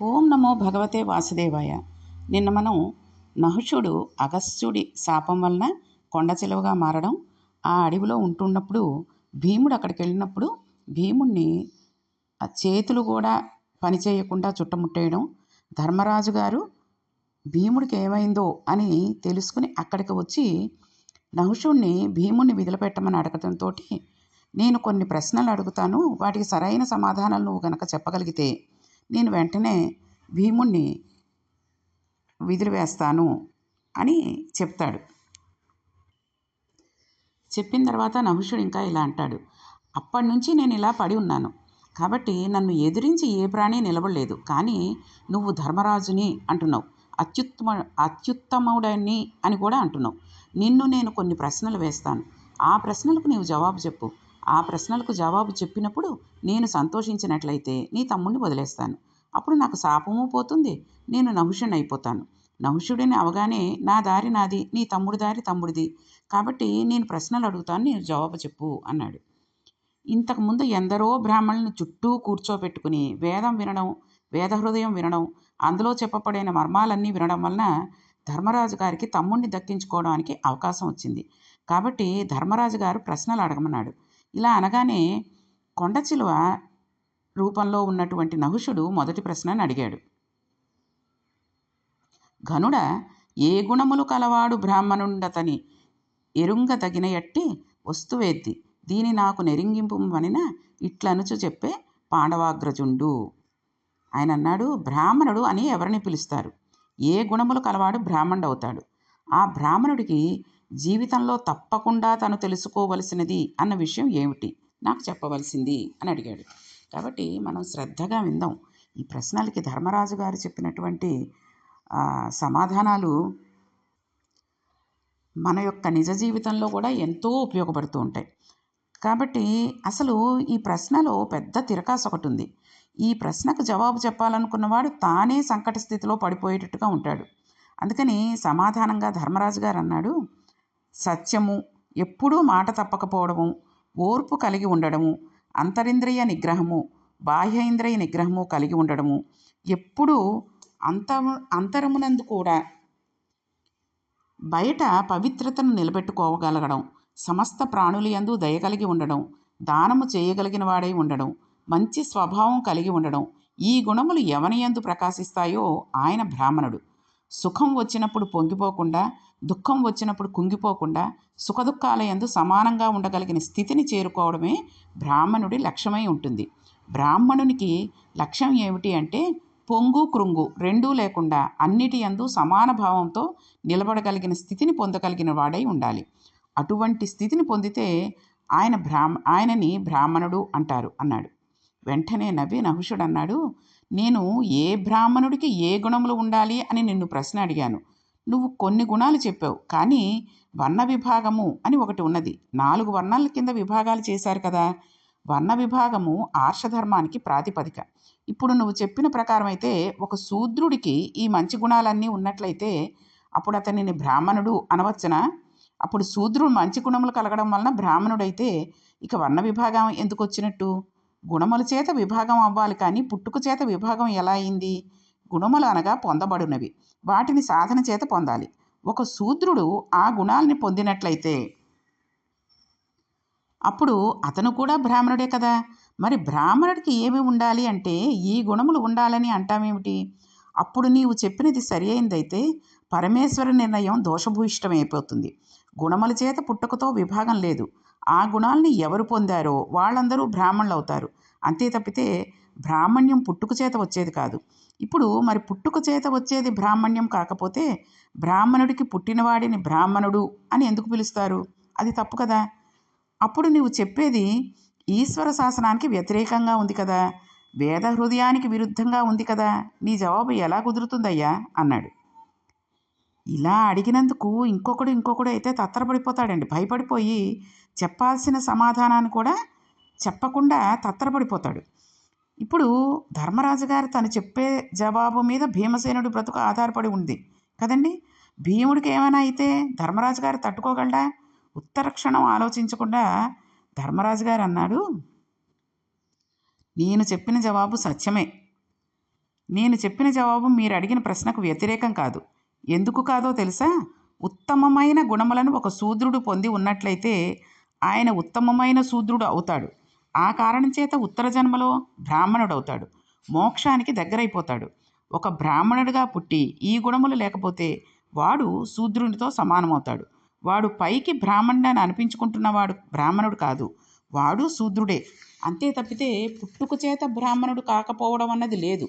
ఓం నమో భగవతే వాసుదేవాయ. నిన్న మనం నహుషుడు అగస్త్యుడి శాపం వలన కొండ చిలువగా మారడం ఆ అడవిలో ఉంటున్నప్పుడు భీముడు అక్కడికి వెళ్ళినప్పుడు భీముణ్ణి చేతులు కూడా పని చేయకుండా చుట్టముట్టేయడం ధర్మరాజు గారు భీముడికి ఏమైందో అని తెలుసుకుని అక్కడికి వచ్చి నహుషుణ్ణి భీముణ్ణి విదిలిపెట్టమని అడగటంతో నేను కొన్ని ప్రశ్నలు అడుగుతాను వాటికి సరైన సమాధానాలు నువ్వు కనుక చెప్పగలిగితే నేను వెంటనే భీముణ్ణి విదిలివేస్తాను అని చెప్తాడు. చెప్పిన తర్వాత నహుషుడు ఇంకా ఇలా అంటాడు. అప్పటి నుంచి నేను ఇలా పడి ఉన్నాను. కాబట్టి నన్ను ఎదిరించి ఏ ప్రాణి నిలబడలేదు. కానీ నువ్వు ధర్మరాజుని అంటున్నావు. అత్యుత్తమ అత్యుత్తముడని అని కూడా అంటున్నావు. నిన్ను నేను కొన్ని ప్రశ్నలు వేస్తాను. ఆ ప్రశ్నలకు నీవు జవాబు చెప్పు. ఆ ప్రశ్నలకు జవాబు చెప్పినప్పుడు నేను సంతోషించినట్లయితే నీ తమ్ముణ్ణి వదిలేస్తాను. అప్పుడు నాకు శాపము పోతుంది. నేను నహుషుని అయిపోతాను నహుషుడిని అవగానే నా దారి నాది నీ తమ్ముడి దారి తమ్ముడిది. కాబట్టి నేను ప్రశ్నలు అడుగుతాను నేను జవాబు చెప్పు అన్నాడు. ఇంతకుముందు ఎందరో బ్రాహ్మణులను చుట్టూ కూర్చోబెట్టుకుని వేదం వినడం వేద హృదయం వినడం అందులో చెప్పబడిన మర్మాలన్నీ వినడం వలన ధర్మరాజు గారికి తమ్ముడిని దక్కించుకోవడానికి అవకాశం వచ్చింది. కాబట్టి ధర్మరాజు గారు ప్రశ్నలు అడగమన్నాడు. ఇలా అనగానే కొండ చిలువ రూపంలో ఉన్నటువంటి నహుషుడు మొదటి ప్రశ్నను అడిగాడు. ఘనుడ ఏ గుణములు కలవాడు బ్రాహ్మణుండతని ఎరుంగ తగిన ఎట్టి వస్తువేద్ది. దీని నాకు నెరింగింపు వనిన ఇట్లనుచు చెప్పే పాండవాగ్రజుండు. ఆయన అన్నాడు బ్రాహ్మణుడు అని ఎవరిని పిలుస్తారు? ఏ గుణములు కలవాడు బ్రాహ్మణుడు అవుతాడు ఆ బ్రాహ్మణుడికి జీవితంలో తప్పకుండా తను తెలుసుకోవలసినది అన్న విషయం ఏమిటి? నాకు చెప్పవలసింది అని అడిగాడు. కాబట్టి మనం శ్రద్ధగా విందాం. ఈ ప్రశ్నలకి ధర్మరాజు గారు చెప్పినటువంటి సమాధానాలు మన యొక్క నిజ జీవితంలో కూడా ఎంతో ఉపయోగపడుతూ ఉంటాయి. కాబట్టి అసలు ఈ ప్రశ్నలో పెద్ద తిరకాసు ఒకటి ఉంది. ఈ ప్రశ్నకు జవాబు చెప్పాలనుకున్నవాడు తానే సంకట స్థితిలో పడిపోయేటట్టుగా ఉంటాడు. అందుకని సమాధానంగా ధర్మరాజు గారు అన్నాడు సత్యము ఎప్పుడూ మాట తప్పకపోవడము ఓర్పు కలిగి ఉండడము అంతరింద్రియ నిగ్రహము బాహ్య ఇంద్రియ నిగ్రహము కలిగి ఉండడము ఎప్పుడూ అంత అంతరమునందు కూడా బయట పవిత్రతను నిలబెట్టుకోగలగడం సమస్త ప్రాణుల యందు దయగలిగి ఉండడం దానము చేయగలిగిన వాడై ఉండడం మంచి స్వభావం కలిగి ఉండడం ఈ గుణములు ఎవని యందు ప్రకాశిస్తాయో ఆయన బ్రాహ్మణుడు. సుఖం వచ్చినప్పుడు పొంగిపోకుండా దుఃఖం వచ్చినప్పుడు కుంగిపోకుండా సుఖదుఖాల యందు సమానంగా ఉండగలిగిన స్థితిని చేరుకోవడమే బ్రాహ్మణుడి లక్ష్యమై ఉంటుంది. బ్రాహ్మణునికి లక్ష్యం ఏమిటి అంటే పొంగు కృంగు రెండూ లేకుండా అన్నిటి యందు సమాన భావంతో నిలబడగలిగిన స్థితిని పొందగలిగిన వాడై ఉండాలి. అటువంటి స్థితిని పొందితే ఆయన బ్రాహ్మ ఆయనని బ్రాహ్మణుడు అంటారు అన్నాడు. వెంటనే నవ్వి నహుషుడు అన్నాడు నేను ఏ బ్రాహ్మణుడికి ఏ గుణములు ఉండాలి? అని నిన్ను ప్రశ్న అడిగాను. నువ్వు కొన్ని గుణాలు చెప్పావు. కానీ వర్ణ విభాగము అని ఒకటి ఉన్నది. నాలుగు వర్ణాల కింద విభాగాలు చేశారు కదా. వర్ణ విభాగము ఆర్షధర్మానికి ప్రాతిపదిక. ఇప్పుడు నువ్వు చెప్పిన ప్రకారం అయితే ఒక శూద్రుడికి ఈ మంచి గుణాలన్నీ ఉన్నట్లయితే అప్పుడు అతనిని బ్రాహ్మణుడు అనవచ్చునా? అప్పుడు శూద్రుడు మంచి గుణములు కలగడం వలన బ్రాహ్మణుడైతే ఇక వర్ణ విభాగం ఎందుకు వచ్చినట్టు? గుణముల చేత విభాగం అవ్వాలి కానీ పుట్టుక చేత విభాగం ఎలా అయింది? గుణములు అనగా పొందబడినవి. వాటిని సాధన చేత పొందాలి. ఒక శూద్రుడు ఆ గుణాలని పొందినట్లయితే అప్పుడు అతను కూడా బ్రాహ్మణుడే కదా? మరి బ్రాహ్మణుడికి ఏమి ఉండాలి అంటే ఈ గుణములు ఉండాలని అంటామేమిటి అప్పుడు నీవు చెప్పినది సరి అయిందైతే పరమేశ్వర నిర్ణయం దోషభూయిష్టమైపోతుంది. గుణముల చేత పుట్టుకతో విభాగం లేదు. ఆ గుణాలని ఎవరు పొందారో వాళ్ళందరూ బ్రాహ్మణులు అవుతారు అంతే తప్పితే బ్రాహ్మణ్యం పుట్టుక చేత వచ్చేది కాదు. ఇప్పుడు మరి పుట్టుక చేత వచ్చేది బ్రాహ్మణ్యం కాకపోతే బ్రాహ్మణుడికి పుట్టినవాడిని బ్రాహ్మణుడు అని ఎందుకు పిలుస్తారు? అది తప్పు కదా. అప్పుడు నీవు చెప్పేది ఈశ్వర శాసనానికి వ్యతిరేకంగా ఉంది కదా. వేద హృదయానికి విరుద్ధంగా ఉంది కదా. నీ జవాబు ఎలా కుదురుతుందయ్యా? అన్నాడు. ఇలా అడిగినందుకు ఇంకొకడు ఇంకొకడు అయితే తత్తరపడిపోతాడండి. భయపడిపోయి చెప్పాల్సిన సమాధానాన్ని కూడా చెప్పకుండా తత్తరపడిపోతాడు. ఇప్పుడు ధర్మరాజు గారు తను చెప్పే జవాబు మీద భీమసేనుడి బ్రతుకు ఆధారపడి ఉంది కదండి. భీముడికి ఏమైనా అయితే ధర్మరాజు గారు తట్టుకోగలడా? ఉత్తర క్షణం ఆలోచించకుండా ధర్మరాజు గారు అన్నాడు నేను చెప్పిన జవాబు సత్యమే. నేను చెప్పిన జవాబు మీరు అడిగిన ప్రశ్నకు వ్యతిరేకం కాదు. ఎందుకు కాదో తెలుసా? ఉత్తమమైన గుణములను ఒక శూద్రుడు పొంది ఉన్నట్లయితే ఆయన ఉత్తమమైన శూద్రుడు అవుతాడు. ఆ కారణం చేత ఉత్తర జన్మలో బ్రాహ్మణుడు అవుతాడు మోక్షానికి దగ్గరైపోతాడు. ఒక బ్రాహ్మణుడిగా పుట్టి ఈ గుణములు లేకపోతే వాడు శూద్రునితో సమానమవుతాడు. వాడు పైకి బ్రాహ్మణుడని అనిపించుకుంటున్నవాడు బ్రాహ్మణుడు కాదు. వాడు శూద్రుడే. అంతే తప్పితే పుట్టుక చేత బ్రాహ్మణుడు కాకపోవడం అన్నది లేదు.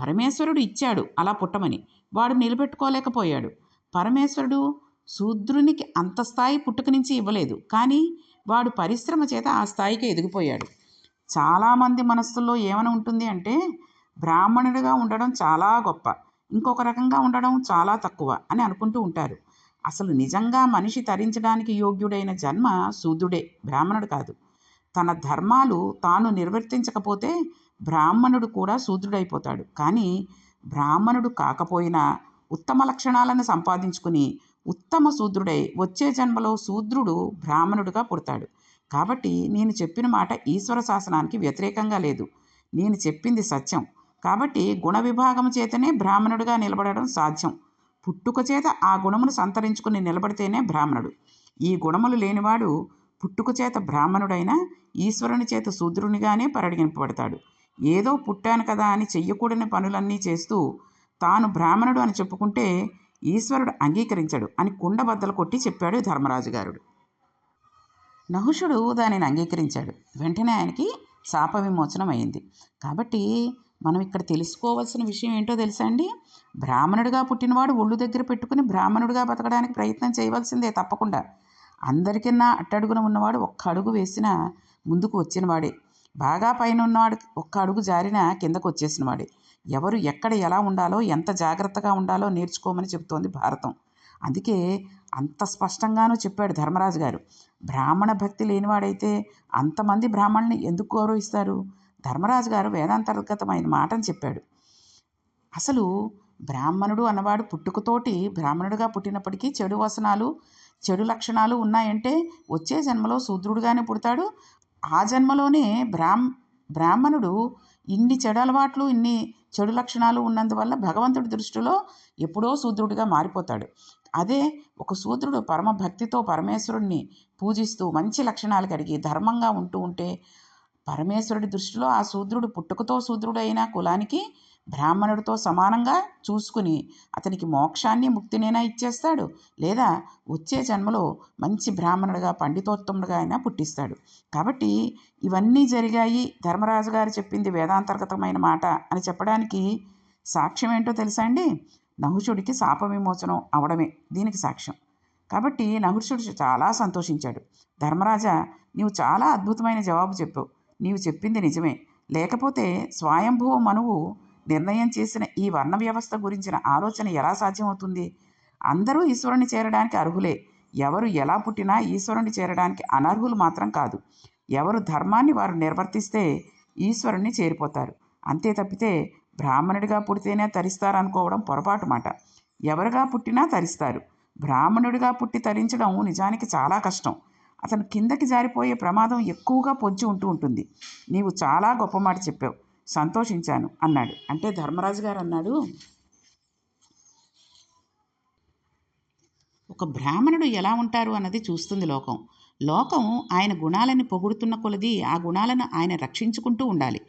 పరమేశ్వరుడు ఇచ్చాడు అలా పుట్టమని. వాడు నిలబెట్టుకోలేకపోయాడు. పరమేశ్వరుడు శూద్రునికి అంత స్థాయి పుట్టుక నుంచి ఇవ్వలేదు. కానీ వాడు పరిశ్రమ చేత ఆ స్థాయికి ఎదిగిపోయాడు. చాలామంది మనస్సుల్లో ఏమని ఉంటుంది అంటే బ్రాహ్మణుడిగా ఉండడం చాలా గొప్ప ఇంకొక రకంగా ఉండడం చాలా తక్కువ అని అనుకుంటూ ఉంటారు. అసలు నిజంగా మనిషి తరించడానికి యోగ్యుడైన జన్మ శూద్రుడే బ్రాహ్మణుడు కాదు. తన ధర్మాలు తాను నిర్వర్తించకపోతే బ్రాహ్మణుడు కూడా శూద్రుడైపోతాడు. కానీ బ్రాహ్మణుడు కాకపోయినా ఉత్తమ లక్షణాలను సంపాదించుకుని ఉత్తమ శూద్రుడై. వచ్చే జన్మలో శూద్రుడు బ్రాహ్మణుడుగా పుడతాడు. కాబట్టి నేను చెప్పిన మాట ఈశ్వర శాసనానికి వ్యతిరేకంగా లేదు. నేను చెప్పింది సత్యం. కాబట్టి గుణ విభాగం చేతనే బ్రాహ్మణుడిగా నిలబడడం సాధ్యం. పుట్టుక చేత ఆ గుణమును సంతరించుకుని నిలబడితేనే బ్రాహ్మణుడు. ఈ గుణములు లేనివాడు పుట్టుక చేత బ్రాహ్మణుడైనా ఈశ్వరుని చేత శూద్రునిగానే పరిగణింపబడతాడు. ఏదో పుట్టాను కదా అని చెయ్యకూడని పనులన్నీ చేస్తూ తాను బ్రాహ్మణుడు అని చెప్పుకుంటే ఈశ్వరుడు అంగీకరించడు అని కుండబద్దలు కొట్టి చెప్పాడు ధర్మరాజు గారుడు. నహుషుడు దానిని అంగీకరించాడు. వెంటనే ఆయనకి శాప విమోచనం అయింది. కాబట్టి మనం ఇక్కడ తెలుసుకోవాల్సిన విషయం ఏంటో తెలుసా అండి? బ్రాహ్మణుడిగా పుట్టినవాడు ఒళ్ళు దగ్గర పెట్టుకుని బ్రాహ్మణుడిగా బతకడానికి ప్రయత్నం చేయవలసిందే తప్పకుండా. అందరికన్నా అట్టడుగున ఉన్నవాడు ఒక్క అడుగు వేసినా ముందుకు వచ్చినవాడే. బాగా పైన ఉన్నవాడు ఒక్క అడుగు జారినా కిందకు వచ్చేసినవాడే. ఎవరు ఎక్కడ ఎలా ఉండాలో ఎంత జాగ్రత్తగా ఉండాలో నేర్చుకోమని చెబుతోంది భారతం. అందుకే అంత స్పష్టంగానూ చెప్పాడు ధర్మరాజు గారు. బ్రాహ్మణ భక్తి లేనివాడైతే అంతమంది బ్రాహ్మణుని ఎందుకు గౌరవిస్తారు? ధర్మరాజు గారు వేదాంతర్గతమైన మాటని చెప్పాడు. అసలు బ్రాహ్మణుడు అన్నవాడు పుట్టుకతోటి బ్రాహ్మణుడిగా పుట్టినప్పటికీ చెడు వసనాలు చెడు లక్షణాలు ఉన్నాయంటే వచ్చే జన్మలో శూద్రుడుగానే పుడతాడు. ఆ జన్మలోనే బ్రాహ్మ బ్రాహ్మణుడు ఇన్ని చెడు అలవాట్లు ఇన్ని చెడు లక్షణాలు ఉన్నందువల్ల భగవంతుడి దృష్టిలో ఎప్పుడో శూద్రుడిగా మారిపోతాడు. అదే ఒక శూద్రుడు పరమ భక్తితో పరమేశ్వరుడిని పూజిస్తూ మంచి లక్షణాలు కలిగి ధర్మంగా ఉంటూ ఉంటే పరమేశ్వరుడి దృష్టిలో ఆ శూద్రుడు పుట్టుకతో శూద్రుడైన కులానికి బ్రాహ్మణుడితో సమానంగా చూసుకుని అతనికి మోక్షాన్ని ముక్తినైనా ఇచ్చేస్తాడు? లేదా వచ్చే జన్మలో మంచి బ్రాహ్మణుడిగా పండితోత్తముడిగా అయినా పుట్టిస్తాడు. కాబట్టి ఇవన్నీ జరిగాయి ధర్మరాజు గారు చెప్పింది వేదాంతర్గతమైన మాట అని చెప్పడానికి సాక్ష్యం ఏంటో తెలుసా అండి? నహుషుడికి శాప విమోచనం అవడమే దీనికి సాక్ష్యం. కాబట్టి నహుషుడు చాలా సంతోషించాడు. ధర్మరాజా నీవు చాలా అద్భుతమైన జవాబు చెప్పావు. నీవు చెప్పింది నిజమే. లేకపోతే స్వయంభువ మనువు నిర్ణయం చేసిన ఈ వర్ణ వ్యవస్థ గురించిన ఆలోచన ఎలా సాధ్యమవుతుంది? అందరూ ఈశ్వరుని చేరడానికి అర్హులే. ఎవరు ఎలా పుట్టినా ఈశ్వరుని చేరడానికి అనర్హులు మాత్రం కాదు. ఎవరు ధర్మాన్ని వారు నిర్వర్తిస్తే ఈశ్వరుణ్ణి చేరిపోతారు. అంతే తప్పితే బ్రాహ్మణుడిగా పుడితేనే తరిస్తారు అనుకోవడం పొరపాటు మాట. ఎవరుగా పుట్టినా తరిస్తారు. బ్రాహ్మణుడిగా పుట్టి తరించడం నిజానికి చాలా కష్టం. అతను కిందకి జారిపోయే ప్రమాదం ఎక్కువగా పొంచి ఉంటూ ఉంటుంది. నీవు చాలా గొప్ప మాట చెప్పావు. సంతోషించాను అన్నాడు. అంటే ధర్మరాజు గారు అన్నాడు ఒక బ్రాహ్మణుడు ఎలా ఉంటారు అన్నది చూస్తుంది లోకం. లోకం ఆయన గుణాలని పొగుడుతున్న కొలది ఆ గుణాలను ఆయన రక్షించుకుంటూ ఉండాలి.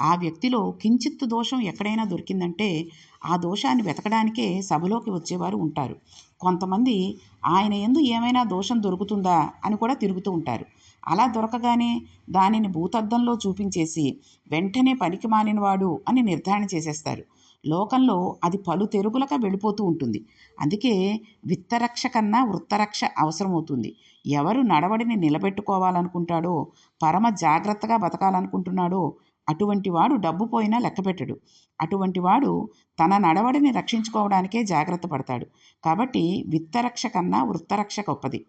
ఆ వ్యక్తిలో కించిత్తు దోషం ఎక్కడైనా దొరికిందంటే ఆ దోషాన్ని వెతకడానికే సభలోకి వచ్చేవారు ఉంటారు. కొంతమంది ఆయన ఎందు ఏమైనా దోషం దొరుకుతుందా? అని కూడా తిరుగుతూ ఉంటారు. అలా దొరకగానే దానిని భూతద్దంలో చూపించేసి వెంటనే పనికి మాలినవాడు అని నిర్ధారణ చేసేస్తారు. లోకంలో అది పలు తెరుగులక వెళ్ళిపోతూ ఉంటుంది. అందుకే విత్తరక్ష కన్నా వృత్తరక్ష అవసరమవుతుంది. ఎవరు నడవడిని నిలబెట్టుకోవాలనుకుంటాడో పరమ జాగ్రత్తగా బతకాలనుకుంటున్నాడో అటువంటి వాడు డబ్బు పోయినా లెక్కపెట్టడు అటువంటి వాడు తన నడవడిని రక్షించుకోవడానికే జాగ్రత్త పడతాడు. కాబట్టి విత్తరక్ష కన్నా వృత్తరక్ష గొప్పది.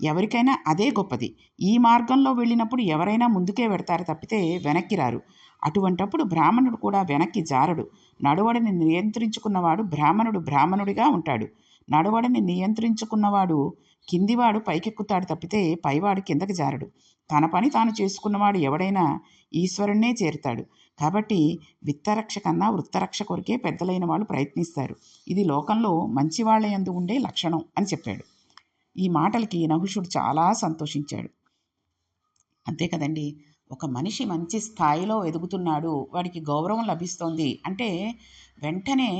ఎవరికైనా అదే గొప్పది. ఈ మార్గంలో వెళ్ళినప్పుడు ఎవరైనా ముందుకే పెడతారు తప్పితే వెనక్కి రారు. అటువంటప్పుడు బ్రాహ్మణుడు కూడా వెనక్కి జారడు. నడువడిని నియంత్రించుకున్నవాడు బ్రాహ్మణుడు బ్రాహ్మణుడిగా ఉంటాడు. నడవడిని నియంత్రించుకున్నవాడు కిందివాడు పైకెక్కుతాడు తప్పితే పైవాడు కిందకి జారడు. తన పని తాను చేసుకున్నవాడు ఎవడైనా ఈశ్వరుణ్ణే చేరుతాడు. కాబట్టి విత్తరక్ష కన్నా వృత్తరక్ష కొరికే పెద్దలైన వాళ్ళు ప్రయత్నిస్తారు. ఇది లోకంలో మంచి వాళ్ళ యందు ఉండే లక్షణం అని చెప్పాడు. ఈ మాటలకి నహుషుడు చాలా సంతోషించాడు. అంతే కదండి ఒక మనిషి మంచి స్థాయిలో ఎదుగుతున్నాడు వాడికి గౌరవం లభిస్తోంది అంటే వెంటనే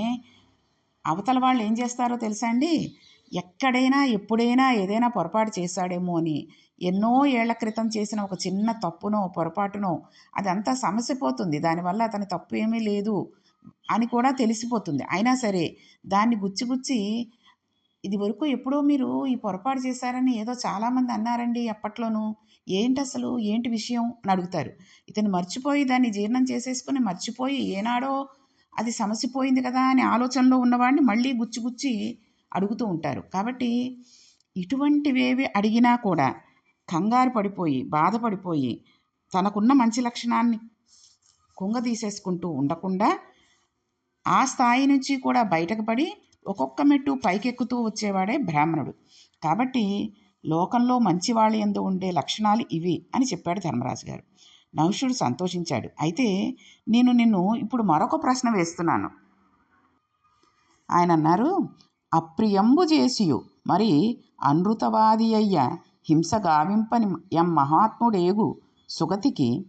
అవతల వాళ్ళు ఏం చేస్తారో తెలుసా అండి? ఎక్కడైనా ఎప్పుడైనా ఏదైనా పొరపాటు చేశాడేమో అని ఎన్నో ఏళ్ళ క్రితం చేసిన ఒక చిన్న తప్పునో పొరపాటునో అదంతా సమసిపోతుంది. దానివల్ల అతని తప్పు ఏమీ లేదు అని కూడా తెలిసిపోతుంది. అయినా సరే దాన్ని గుచ్చి గుచ్చి ఇది వరకు ఎప్పుడో మీరు ఈ పొరపాటు చేశారని ఏదో చాలామంది అన్నారండి అప్పట్లోనూ. ఏంటి అసలు? ఏంటి విషయం? అని అడుగుతారు. ఇతను మర్చిపోయి దాన్ని జీర్ణం చేసేసుకుని మర్చిపోయి ఏనాడో అది సమసిపోయింది కదా అనే ఆలోచనలో ఉన్నవాడిని మళ్ళీ గుచ్చిగుచ్చి అడుగుతూ ఉంటారు. కాబట్టి ఇటువంటివేవి అడిగినా కూడా కంగారు పడిపోయి బాధపడిపోయి తనకున్న మంచి లక్షణాన్ని కుంగ తీసేసుకుంటూ ఉండకుండా ఆ స్థాయి నుంచి కూడా బయటకు పడి ఒక్కొక్క మెట్టు పైకెక్కుతూ వచ్చేవాడే బ్రాహ్మణుడు. కాబట్టి లోకంలో మంచివాళ్ళ ఎందు ఉండే లక్షణాలు ఇవి అని చెప్పాడు ధర్మరాజు గారు. నహుషుడు సంతోషించాడు. అయితే నేను నిన్ను ఇప్పుడు మరొక ప్రశ్న వేస్తున్నాను. ఆయన అన్నారు అప్రియంబు చేసియు మరి అనృతవాది అయ్య హింస గావింపని ఎం మహాత్ముడేగు సుగతికి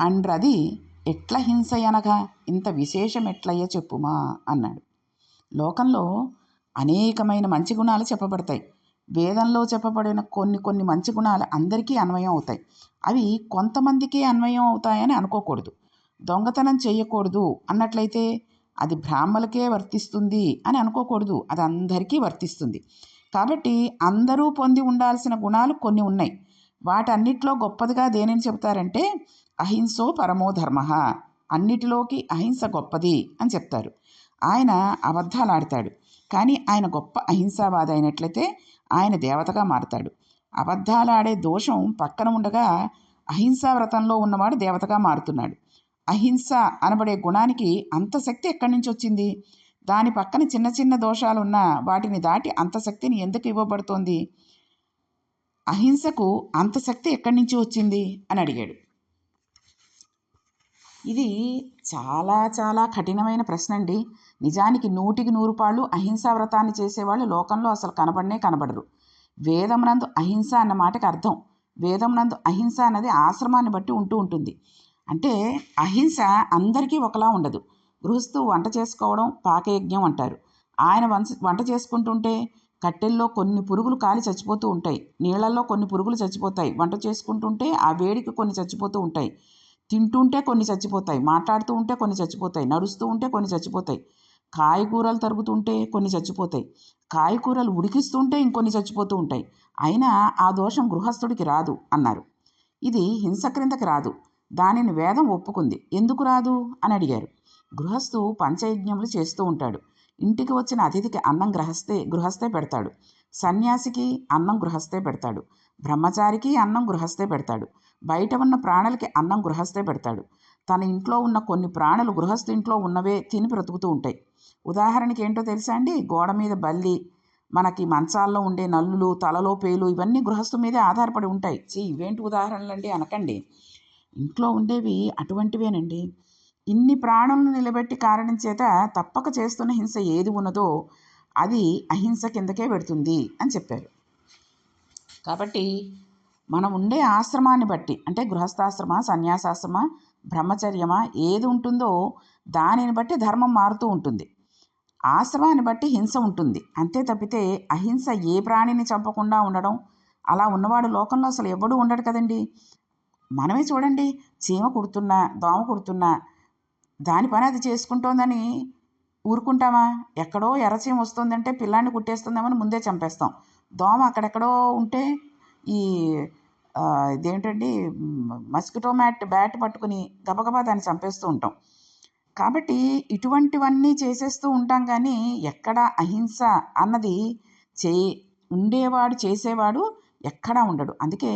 అండ్రది ఎట్ల హింస అనగా? ఇంత విశేషం ఎట్లయ్య చెప్పుమా? అన్నాడు. లోకంలో అనేకమైన మంచి గుణాలు చెప్పబడతాయి. వేదంలో చెప్పబడిన కొన్ని కొన్ని మంచి గుణాలు అందరికీ అన్వయం అవుతాయి. అవి కొంతమందికే అన్వయం అవుతాయని అనుకోకూడదు. దొంగతనం చేయకూడదు అన్నట్లయితే అది బ్రాహ్మలకే వర్తిస్తుంది అని అనుకోకూడదు. అది అందరికీ వర్తిస్తుంది. కాబట్టి అందరూ పొంది ఉండాల్సిన గుణాలు కొన్ని ఉన్నాయి. వాటన్నిటిలో గొప్పదిగా దేనిని చెప్తారంటే అహింసో పరమో ధర్మ. అన్నిటిలోకి అహింస గొప్పది అని చెప్తారు. ఆయన అబద్ధాలు ఆడతాడు. కానీ ఆయన గొప్ప అహింసావాది అయినట్లయితే ఆయన దేవతగా మారతాడు. అబద్ధాలాడే దోషం పక్కన ఉండగా అహింసా వ్రతంలో ఉన్నవాడు దేవతగా మారుతున్నాడు. అహింస అనబడే గుణానికి అంత శక్తి ఎక్కడి నుంచి వచ్చింది? దాని పక్కన చిన్న చిన్న దోషాలున్నా వాటిని దాటి అంత శక్తిని ఎందుకు ఇవ్వబడుతోంది? అహింసకు అంత శక్తి ఎక్కడి నుంచి వచ్చింది? అని అడిగాడు. ఇది చాలా చాలా కఠినమైన ప్రశ్న అండి నిజానికి నూటికి నూరు పాళ్ళు అహింసా వ్రతాన్ని చేసేవాళ్ళు లోకంలో అసలు కనబడనే కనబడరు. వేదమునందు అహింస అన్న మాటకి అర్థం. వేదమునందు అహింస అన్నది ఆశ్రమాన్ని బట్టి ఉంటూ ఉంటుంది. అంటే అహింస అందరికీ ఒకలా ఉండదు. గృహస్థు వంట చేసుకోవడం పాకయజ్ఞం అంటారు. ఆయన వంశ వంట చేసుకుంటుంటే కట్టెల్లో కొన్ని పురుగులు కాలి చచ్చిపోతూ ఉంటాయి. నీళ్ళల్లో కొన్ని పురుగులు చచ్చిపోతాయి. వంట చేసుకుంటుంటే ఆ వేడికి కొన్ని చచ్చిపోతూ ఉంటాయి. తింటుంటే కొన్ని చచ్చిపోతాయి మాట్లాడుతూ ఉంటే కొన్ని చచ్చిపోతాయి నడుస్తూ ఉంటే కొన్ని చచ్చిపోతాయి కాయగూరలు తరుగుతుంటే కొన్ని చచ్చిపోతాయి కాయకూరలు ఉడికిస్తుంటే ఇంకొన్ని చచ్చిపోతూ ఉంటాయి. అయినా ఆ దోషం గృహస్థుడికి రాదు అన్నారు. ఇది హింస క్రిందకి రాదు. దానిని వేదం ఒప్పుకుంది. ఎందుకు రాదు? అని అడిగారు. గృహస్థు పంచయజ్ఞములు చేస్తూ ఉంటాడు. ఇంటికి వచ్చిన అతిథికి అన్నం గ్రహస్థే గృహస్థే పెడతాడు. సన్యాసికి అన్నం గృహస్థే పెడతాడు. బ్రహ్మచారికి అన్నం గృహస్థే పెడతాడు. బయట ఉన్న ప్రాణులకి అన్నం గృహస్థే పెడతాడు. తన ఇంట్లో ఉన్న కొన్ని ప్రాణులు గృహస్థు ఇంట్లో ఉన్నవే తిని బ్రతుకుతూ ఉంటాయి. ఉదాహరణకి ఏంటో తెలుసా అండి? గోడ మీద బల్లి మనకి మంచాల్లో ఉండే నల్లులు తలలో పేలు ఇవన్నీ గృహస్థు మీదే ఆధారపడి ఉంటాయి. చీ ఇవేంటి ఉదాహరణలు అండి? అనకండి. ఇంట్లో ఉండేవి అటువంటివేనండి. ఇన్ని ప్రాణులను నిలబెట్టి కారణం చేత తప్పక చేస్తున్న హింస ఏది ఉన్నదో అది అహింస కిందకే పెడుతుంది అని చెప్పారు. కాబట్టి మనం ఉండే ఆశ్రమాన్ని బట్టి అంటే గృహస్థాశ్రమ సన్యాసాశ్రమ బ్రహ్మచర్యమా ఏది ఉంటుందో దానిని బట్టి ధర్మం మారుతూ ఉంటుంది. ఆశ్రమాన్ని బట్టి హింస ఉంటుంది. అంతే తప్పితే అహింస ఏ ప్రాణిని చంపకుండా ఉండడం? అలా ఉన్నవాడు లోకంలో అసలు ఎవడూ ఉండడు కదండి. మనమే చూడండి చీమ కుడుతున్నా దోమ కుడుతున్నా దాని పని అది చేసుకుంటోందని ఊరుకుంటామా? ఎక్కడో ఎర్రచీమ వస్తుందంటే పిల్లాన్ని కుట్టేస్తుందామని ముందే చంపేస్తాం. దోమ అక్కడెక్కడో ఉంటే ఈ ఇదేంటండి మస్కిటో మ్యాట్ బ్యాట్ పట్టుకుని గబగబా దాన్ని చంపేస్తూ ఉంటాం. కాబట్టి ఇటువంటివన్నీ చేసేస్తూ ఉంటాం కానీ ఎక్కడ అహింస అన్నది చే ఉండేవాడు చేసేవాడు ఎక్కడా ఉండడు. అందుకే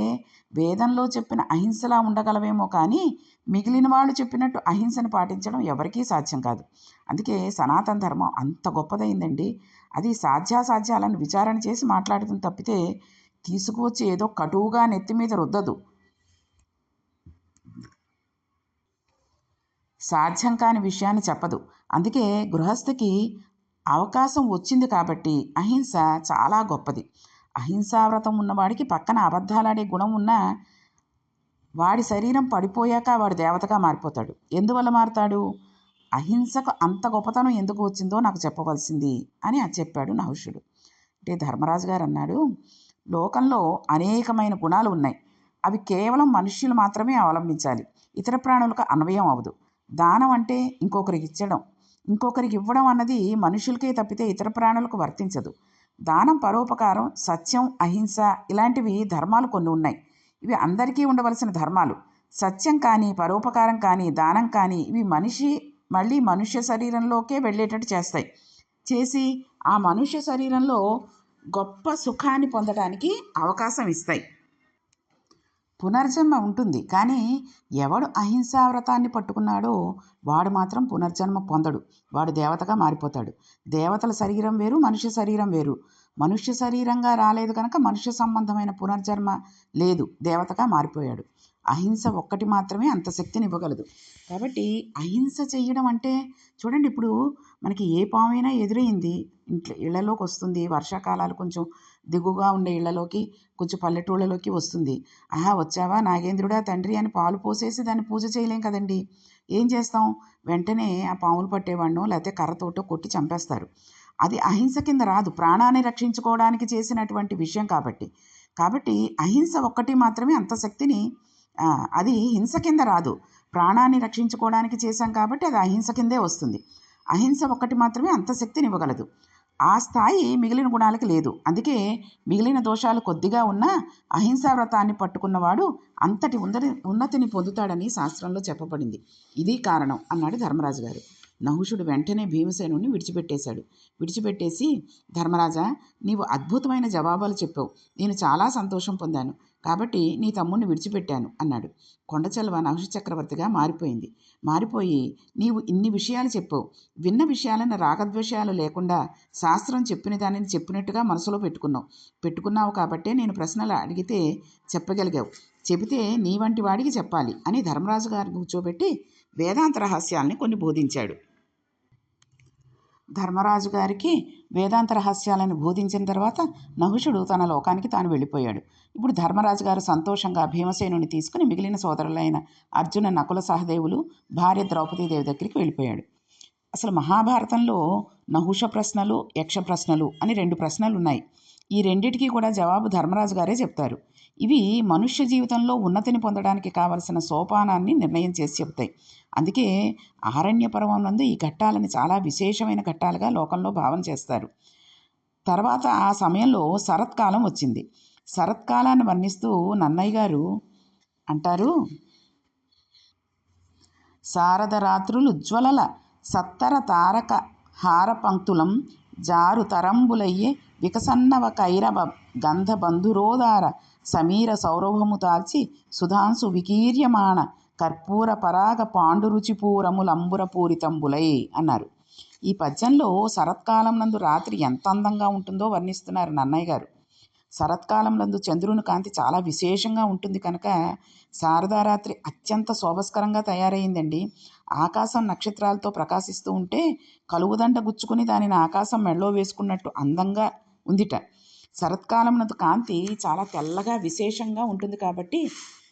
వేదంలో చెప్పిన అహింసలా ఉండగలవేమో కానీ మిగిలిన వాళ్ళు చెప్పినట్టు అహింసను పాటించడం ఎవరికీ సాధ్యం కాదు. అందుకే సనాతన ధర్మం అంత గొప్పదైందండి. అది సాధ్యాసాధ్యాలను విచారణ చేసి మాట్లాడుతుంది తప్పితే తీసుకువచ్చి ఏదో కటువుగా నెత్తి మీద రుద్దదు. సాధ్యం కాని విషయాన్ని చెప్పదు. అందుకే గృహస్థకి అవకాశం వచ్చింది కాబట్టి అహింస చాలా గొప్పది. అహింసావ్రతం ఉన్నవాడికి పక్కన అబద్ధాలాడే గుణం ఉన్నా వాడి శరీరం పడిపోయాక వాడు దేవతగా మారిపోతాడు. ఎందువల్ల మారుతాడు? అహింసకు అంత గొప్పతనం ఎందుకు వచ్చిందో నాకు చెప్పవలసింది అని చెప్పాడు నహుషుడు. అంటే ధర్మరాజు గారు అన్నాడు లోకంలో అనేకమైన గుణాలు ఉన్నాయి. అవి కేవలం మనుష్యులు మాత్రమే అవలంబించాలి. ఇతర ప్రాణులకు అన్వయం అవదు దానం అంటే ఇంకొకరికి ఇచ్చడం. ఇంకొకరికి ఇవ్వడం అన్నది మనుషులకే తప్పితే ఇతర ప్రాణులకు వర్తించదు. దానం పరోపకారం సత్యం అహింస ఇలాంటివి ధర్మాలు కొన్ని ఉన్నాయి. ఇవి అందరికీ ఉండవలసిన ధర్మాలు. సత్యం కానీ పరోపకారం కానీ దానం కానీ ఇవి మనిషి మళ్ళీ మనుష్య శరీరంలోకే వెళ్ళేటట్టు చేస్తాయి. చేసి ఆ మనుష్య శరీరంలో గొప్ప సుఖాన్ని పొందడానికి అవకాశం ఇస్తాయి. పునర్జన్మ ఉంటుంది. కానీ ఎవడు అహింసా వ్రతాన్ని పట్టుకున్నాడో వాడు మాత్రం పునర్జన్మ పొందడు. వాడు దేవతగా మారిపోతాడు. దేవతల శరీరం వేరు మనుష్య శరీరం వేరు. మనుష్య శరీరంగా రాలేదు కనుక మనుష్య సంబంధమైన పునర్జన్మ లేదు. దేవతగా మారిపోయాడు. అహింస ఒక్కటి మాత్రమే అంత శక్తిని ఇవ్వగలదు కాబట్టి అహింస చేయడం అంటే చూడండి ఇప్పుడు మనకి ఏ పామైనా ఎదురైంది ఇంట్లో ఇళ్ళలోకి వస్తుంది వర్షాకాలాలు కొంచెం దిగుగా ఉండే ఇళ్ళలోకి కొంచెం పల్లెటూళ్ళలోకి వస్తుంది. ఆహా వచ్చావా నాగేంద్రుడా తండ్రి అని పాలు పోసేసి దాన్ని పూజ చేయలేం కదండి. ఏం చేస్తాం? వెంటనే ఆ పాములు పట్టేవాడినో లేకపోతే కర్రతోటో కొట్టి చంపేస్తారు. అది అహింస కింద రాదు. ప్రాణాన్ని రక్షించుకోవడానికి చేసినటువంటి విషయం కాబట్టి. కాబట్టి అహింస ఒక్కటి మాత్రమే అంత శక్తిని అది హింస కింద రాదు. ప్రాణాన్ని రక్షించుకోవడానికి చేశాం కాబట్టి అది అహింస కిందే వస్తుంది. అహింస ఒక్కటి మాత్రమే అంత శక్తినివ్వగలదు ఆ స్థాయి మిగిలిన గుణాలకి లేదు. అందుకే మిగిలిన దోషాలు కొద్దిగా ఉన్నా అహింసా వ్రతాన్ని పట్టుకున్నవాడు అంతటి ఉందని ఉన్నతిని పొందుతాడని శాస్త్రంలో చెప్పబడింది. ఇది కారణం అన్నాడు ధర్మరాజు గారు. నహుషుడు వెంటనే భీమసేనుని విడిచిపెట్టేశాడు. విడిచిపెట్టేసి ధర్మరాజా నీవు అద్భుతమైన జవాబాలు చెప్పావు. నేను చాలా సంతోషం పొందాను. కాబట్టి నీ తమ్ముణ్ణి విడిచిపెట్టాను అన్నాడు. కొండచల్వ నహుష చక్రవర్తిగా మారిపోయింది. మారిపోయి నీవు ఇన్ని విషయాలు చెప్పావు. విన్న విషయాలను రాగద్వేషాలు లేకుండా శాస్త్రం చెప్పిన దానిని చెప్పినట్టుగా మనసులో పెట్టుకున్నావు. పెట్టుకున్నావు కాబట్టే నేను ప్రశ్నలు అడిగితే చెప్పగలిగావు. చెబితే నీ వంటి వాడికి చెప్పాలి అని ధర్మరాజు గారిని కూర్చోబెట్టి వేదాంత రహస్యాల్ని కొన్ని బోధించాడు. ధర్మరాజు గారికి వేదాంత రహస్యాలను బోధించిన తర్వాత నహుషుడు తన లోకానికి తాను వెళ్ళిపోయాడు. ఇప్పుడు ధర్మరాజు గారు సంతోషంగా భీమసేనుని తీసుకుని మిగిలిన సోదరులైన అర్జున నకుల సహదేవులు భార్య ద్రౌపదీదేవి దగ్గరికి వెళ్ళిపోయాడు. అసలు మహాభారతంలో నహుష ప్రశ్నలు యక్ష ప్రశ్నలు అని రెండు ప్రశ్నలు ఉన్నాయి ఈ రెండిటికీ కూడా జవాబు ధర్మరాజు గారే చెప్తారు. ఇవి మనుష్య జీవితంలో ఉన్నతిని పొందడానికి కావలసిన సోపానాన్ని నిర్ణయం చేసి చెప్తాయి అందుకే ఆరణ్య పర్వం నందు ఈ ఘట్టాలని చాలా విశేషమైన ఘట్టాలుగా లోకంలో భావన చేస్తారు. తర్వాత ఆ సమయంలో శరత్కాలం వచ్చింది. శరత్కాలాన్ని వర్ణిస్తూ నన్నయ్య గారు అంటారు శారద రాత్రులు జ్వలల సత్తర తారక హార పంక్తులం జారు తరంబులయ్యే వికసన్నవ కైరవ గంధ బంధురోదార సమీర సౌరభము తాల్చి సుధాంసు వికీర్యమాణ కర్పూర పరాగ పాండురుచిపూరములంబుర పూరితంబులై అన్నారు. ఈ పద్యంలో శరత్కాలం నందు రాత్రి ఎంత అందంగా ఉంటుందో వర్ణిస్తున్నారు నన్నయ్య గారు. శరత్కాలంలందు చంద్రుని కాంతి చాలా విశేషంగా ఉంటుంది కనుక శారదారాత్రి అత్యంత శోభస్కరంగా తయారైందండి ఆకాశం నక్షత్రాలతో ప్రకాశిస్తూ ఉంటే కలువుదండ గుచ్చుకుని దానిని ఆకాశం మెళ్ళో వేసుకున్నట్టు అందంగా ఉందిట. శరత్కాలం నందు కాంతి చాలా తెల్లగా విశేషంగా ఉంటుంది కాబట్టి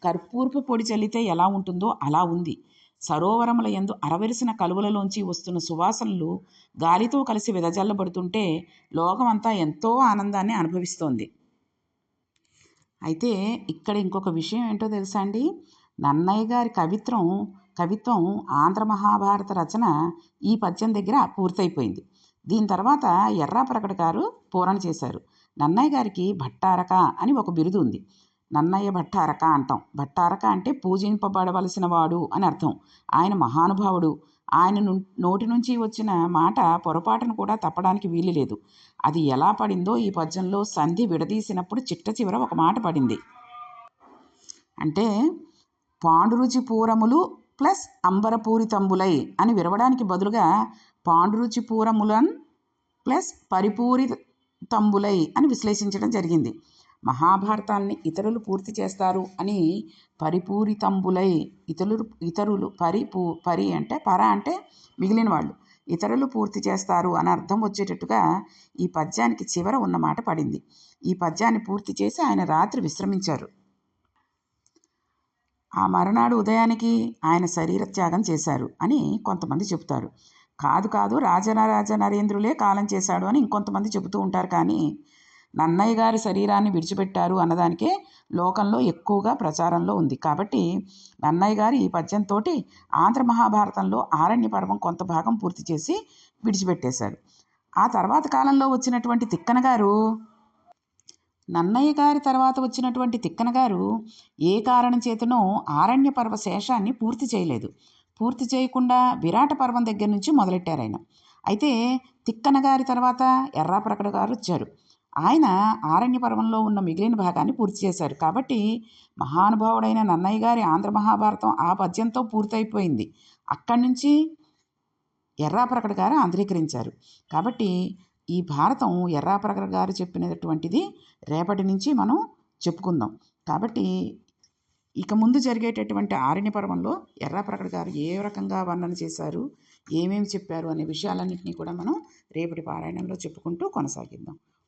కర్పూరపు పొడి చల్లితే ఎలా ఉంటుందో అలా ఉంది. సరోవరముల ఎందు అరవెరిసిన కలువలలోంచి వస్తున్న సువాసనలు గాలితో కలిసి వెదజల్లబడుతుంటే లోకమంతా ఎంతో ఆనందాన్ని అనుభవిస్తోంది. అయితే ఇక్కడ ఇంకొక విషయం ఏంటో తెలుసా అండి? నన్నయ్య గారి కవిత్వం కవిత్వం ఆంధ్ర మహాభారత రచన ఈ పద్యం దగ్గర పూర్తయిపోయింది. దీని తర్వాత ఎర్రాప్రకట గారు పూరణ చేశారు. నన్నయ్య గారికి భట్టారక అని ఒక బిరుదు ఉంది. నన్నయ్య భట్టారక అంటాం. భట్టారక అంటే పూజింపబడవలసిన వాడు అని అర్థం. ఆయన మహానుభావుడు. ఆయన నోటి నుంచి వచ్చిన మాట పొరపాటును కూడా తప్పడానికి వీలు లేదు. అది ఎలా పడిందో ఈ పద్యంలో సంధి విడదీసినప్పుడు చిట్ట చివర ఒక మాట పడింది. అంటే పాండురుచి పూరములు ప్లస్ అంబరపూరి తంబులై అని విరవడానికి బదులుగా పాండురుచి పూరములన్ ప్లస్ పరిపూరి తంబులై అని విశ్లేషించడం జరిగింది. మహాభారతాన్ని ఇతరులు పూర్తి చేస్తారు అని పరిపూరితంబులై ఇతరులు ఇతరులు పరిపూ పరి అంటే పర అంటే మిగిలిన వాళ్ళు. ఇతరులు పూర్తి చేస్తారు అని అర్థం వచ్చేటట్టుగా ఈ పద్యానికి చివర ఉన్న మాట పడింది. ఈ పద్యాన్ని పూర్తి చేసి ఆయన రాత్రి విశ్రమించారు. ఆ మరునాడు ఉదయానికి ఆయన శరీర త్యాగం చేశారు అని కొంతమంది చెబుతారు. కాదు కాదు రాజనరాజ నరేంద్రులే కాలం చేశాడు అని ఇంకొంతమంది చెబుతూ ఉంటారు కానీ నన్నయ్య గారి శరీరాన్ని విడిచిపెట్టారు అన్నదానికే లోకంలో ఎక్కువగా ప్రచారంలో ఉంది. కాబట్టి నన్నయ్య గారు ఈ పద్యంతో ఆంధ్ర మహాభారతంలో ఆరణ్య పర్వం కొంత భాగం పూర్తి చేసి విడిచిపెట్టేశారు. ఆ తర్వాత కాలంలో వచ్చినటువంటి తిక్కన గారు నన్నయ్య గారి తర్వాత వచ్చినటువంటి తిక్కన గారు ఏ కారణం చేతనో ఆరణ్య పర్వ శేషాన్ని పూర్తి చేయలేదు. పూర్తి చేయకుండా విరాట పర్వం దగ్గర నుంచి మొదలెట్టారు ఆయన. అయితే తిక్కన గారి తర్వాత ఎర్రాప్రకట గారు వచ్చారు. ఆయన ఆరణ్య పర్వంలో ఉన్న మిగిలిన భాగాన్ని పూర్తి చేశారు. కాబట్టి మహానుభావుడైన నన్నయ్య గారి ఆంధ్ర మహాభారతం ఆ పద్యంతో పూర్తయిపోయింది. అక్కడి నుంచి ఎర్రాప్రకట గారు ఆంధ్రీకరించారు. కాబట్టి ఈ భారతం ఎర్రాప్రకట గారు చెప్పినటువంటిది రేపటి నుంచి మనం చెప్పుకుందాం. కాబట్టి ఇక ముందు జరిగేటటువంటి ఆరణ్య పర్వంలో ఎర్రాప్రకట గారు ఏ రకంగా వర్ణన చేశారు? ఏమేమి చెప్పారు? అనే విషయాలన్నింటినీ కూడా మనం రేపటి పారాయణంలో చెప్పుకుంటూ కొనసాగిద్దాం.